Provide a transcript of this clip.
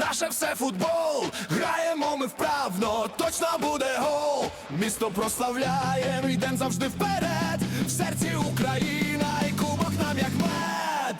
Наше все футбол, граємо ми вправно, точно буде гол. Місто прославляєм, йдем завжди вперед. В серці Україна і кубок нам як мед.